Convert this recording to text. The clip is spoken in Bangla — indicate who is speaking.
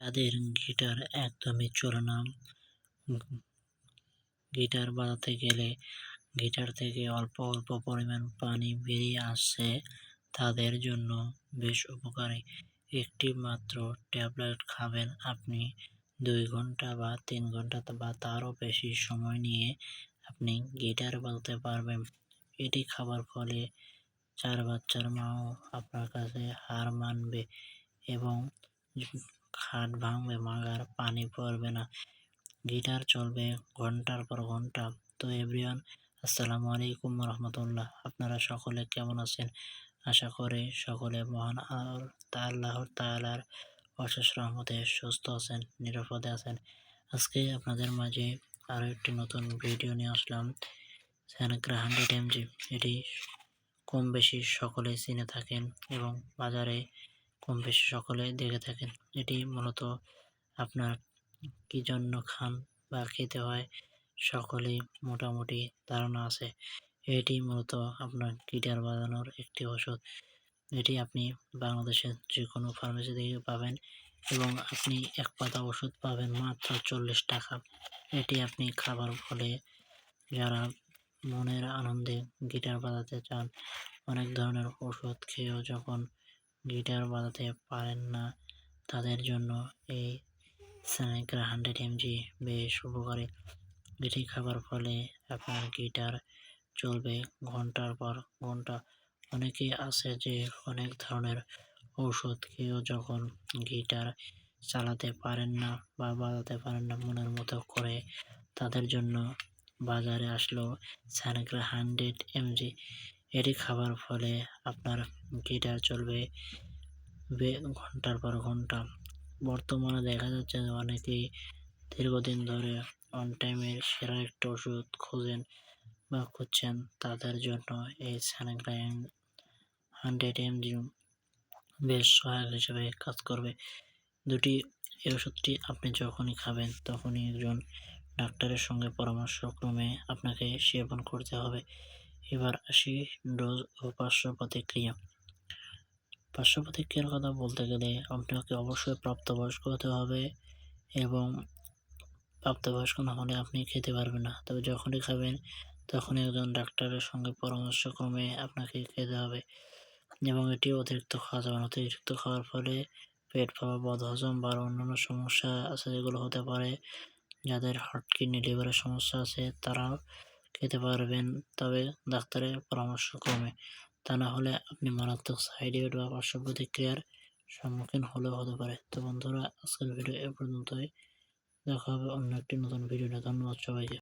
Speaker 1: যাদের গিটার একদমই চলে না। গিটার বাজাতে গেলে গিটার থেকে অল্প অল্প পরিমাণ পানি বেরিয়ে আসছে তাদের জন্য বেশ উপকারী। একটি মাত্র ট্যাবলেট খাবেন আপনি দুই ঘণ্টা বা তিন ঘণ্টা বা তারও বেশি সময় নিয়ে আপনি গিটার বাজাতে পারবেন। এটি খাবার ফলে চার বাচ্চার মাও আপনার কাছে হার মানবে এবং খাট ভাঙবে মাগার পানি পড়বে না। গিটার চলবে ঘণ্টার পর ঘণ্টা। তো এভরিওয়ান, আসসালামু আলাইকুম রহমতুল্লাহ। আপনারা সকলে কেমন আছেন? আশা করে সকলে মহান আর আল্লাহর তালার অশেষ রহমতে সুস্থ আছেন, নিরাপদে আছেন। আজকে আপনাদের মাঝে আরও একটি নতুন ভিডিও নিয়ে আসলাম। স্যানগ্রা হান্ড্রেড এমজি এটি কম বেশি সকলে চিনে থাকেন এবং বাজারে কম বেশি সকলে দেখে থাকেন। এটি মূলত আপনার কি জন্য খান বা খেতে হয় সকলেই মোটামুটি ধারণা আছে। এটি মূলত আপনার গিটার বাজানোর একটি ওষুধ এটি আপনি বাংলাদেশের যে কোনো ফার্মেসি থেকে পাবেন এবং আপনি এক পাতা ওষুধ পাবেন মাত্র চল্লিশ টাকা। এটি আপনি খাবার ফলে যারা মনের আনন্দে গিটার বাজাতে চান, অনেক ধরনের ওষুধ খেয়েও যখন গিটার বাজাতে পারেন না। তাদের জন্য এই স্যানিক্রা হান্ড্রেড এমজি বেশ উপকারী। এটি খাবার ফলে আপনার গিটার চলবে ঘণ্টার পর ঘণ্টা। অনেকেই আছে যে অনেক ধরনের ঔষধ খেয়েও যখন গিটার চালাতে পারেন না বা বাজাতে পারেন না মনের মতো করে, তাদের জন্য বাজারে আসলো স্যানিগ্রা হান্ড্রেড এমজি। এটি খাবার ফলে আপনার গিটার চলবে ঘণ্টার পর ঘণ্টা। বর্তমানে দেখা যাচ্ছে যে অনেকেই দীর্ঘদিন ধরে অন টাইমের সেরা একটা ওষুধ খোঁজেন বা খুঁজছেন তাদের জন্য এই স্যানাগ্রাইন হান্ড্রেড এমজি বেশ সহায়ক হিসেবে কাজ করবে। দুটি, এই ওষুধটি আপনি যখনই খাবেন তখনই একজন ডাক্তারের সঙ্গে পরামর্শক্রমে আপনাকে সেবন করতে হবে। এবার আসি ডোজ ও পার্শ্ব প্রতিক্রিয়া। পার্শ্ব প্রতিক্রিয়ার কথা বলতে গেলে আপনাকে অবশ্যই প্রাপ্তবয়স্ক হতে হবে এবং প্রাপ্তবয়স্ক না হলে আপনি খেতে পারবেন না। তবে যখনই খাবেন তখন একজন ডাক্তারের সঙ্গে পরামর্শ পরামর্শক্রমে আপনাকে খেতে হবে এবং এটি অতিরিক্ত খাওয়া যাবে না। অতিরিক্ত খাওয়ার ফলে পেট ফাঁপা বদহজম বা অন্যান্য সমস্যা আছে যেগুলো হতে পারে। যাদের হার্ট, কিডনি, লিভারের সমস্যা আছে, তারাও খেতে পারবেন, তবে ডাক্তারের পরামর্শ ক্রমে। তা না হলে আপনি মারাত্মক সাইড ইফেক্ট বা পার্শ্ব প্রতিক্রিয়ার সম্মুখীন হলেও হতে পারে। তো বন্ধুরা, আজকের ভিডিও এ পর্যন্তই। দেখা হবে অন্য একটি নতুন ভিডিও ধন্যবাদ সবাইকে।